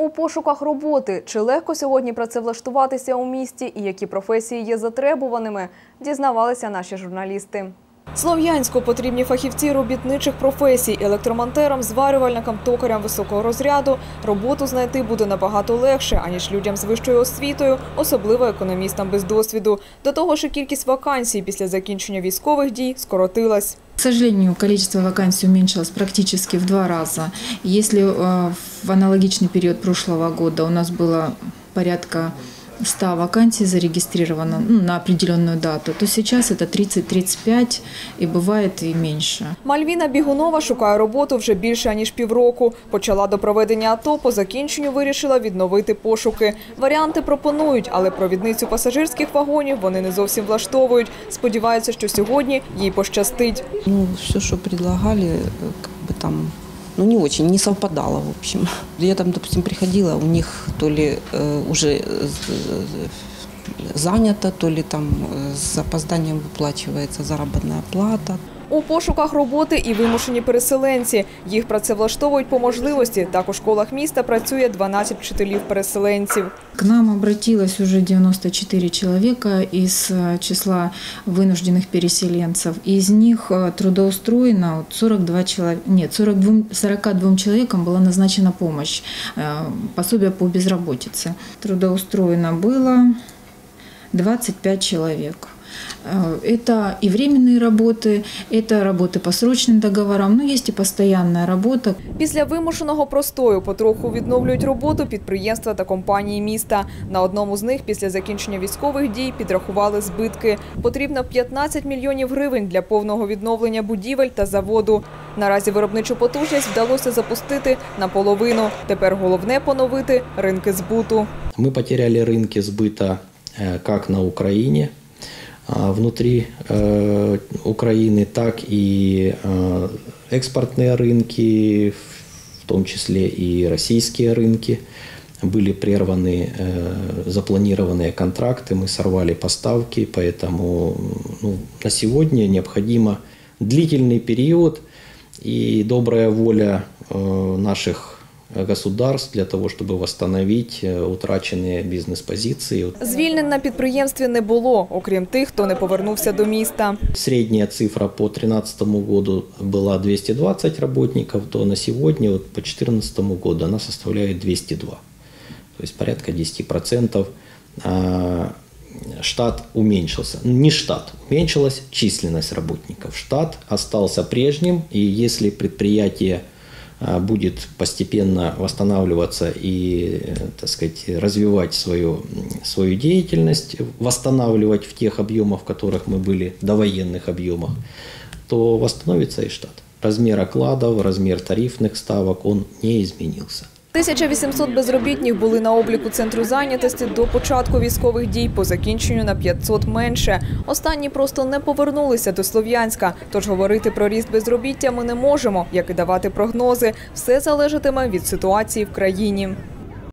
У пошуках роботи чи легко сьогодні працевлаштуватися у місті і які професії є затребуваними, дізнавалися наші журналісти. Слов'янську потрібні фахівці робітничих професій, електромонтерам, зварювальникам, токарям високого розряду. Роботу знайти буде набагато легше, аніж людям з вищою освітою, особливо економістам без досвіду. До того ж, кількість вакансій після закінчення військових дій скоротилась. К сожалению, количество вакансий уменьшилось практически в два раза. Если э, в аналогичный период прошлого года у нас было порядка 100 вакансий зарегистрировано ну, на определенную дату, то сейчас это 30-35 и бывает и меньше. Мальвіна Бігунова шукає роботу вже більше ніж півроку. Почала до проведення АТО, по закінченню вирішила відновити пошуки. Варіанти пропонують, але провідницю пасажирських вагонів вони не зовсім влаштовують. Сподіваються, що сьогодні їй пощастить. Ну, все, что предлагали, э, как бы там, ну, не очень, не совпадало, в общем. Я там, допустим, приходила, у них то ли э, уже э, занято, то ли там э, с запозданием выплачивается заработная плата. У пошуках роботи і вимушені переселенці. Їх працевлаштовують по можливості. Так у школах міста працює 12 вчителів-переселенців. К нам обратилось уже 94 человека из э, числа вынужденных переселенцев. Из них э, трудоустроено вот 42 человека, нет, 42, 42 человекам была назначена помощь, э, пособие по безработице. Трудоустроено было 25 человек. Э, Это и временные работы, это работы по срочным договорам, но есть и постоянная работа, Після вимушеного простою потроху відновлюють роботу підприємства та компанії міста. На одному з них після закінчення військових дій підрахували збитки. Потрібно 15 мільйонів гривень для повного відновлення будівель та заводу. Наразі виробничу потужність вдалося запустити наполовину. Тепер головне поновити ринки збуту. Мы потеряли рынки сбыта э, как на Украине, а, внутри э, Украины, так и э, экспортные рынки, в том числе и российские рынки. Были прерваны э, запланированные контракты, мы сорвали поставки, поэтому ну, на сегодня необходимо длительный период и добрая воля э, наших государств для того, чтобы восстановить э, утраченные бизнес-позиции. Звільнень на підприємстві не було, окрім тих, хто не повернувся до міста. Средняя цифра по 2013 году была 220 работников, то на сегодня, вот по 2014 году, она составляет 202. То есть порядка 10%. А, Штат уменьшился. Не штат, уменьшилась численность работников. Штат остался прежним, и если предприятие а, будет постепенно восстанавливаться и, так сказать, развивать свою, свою деятельность, восстанавливать в тех объемах, в которых мы были, довоенных объемах, то восстановится и штат. Размер окладов, размер тарифных ставок, он не изменился. 1800 безробітних були на обліку центру зайнятості до початку військових дій, по закінченню на 500 менше. Останні просто не повернулися до Слов'янська. Тож говорити про ріст безробіття ми не можемо, як і давати прогнози. Все залежатиме від ситуації в країні.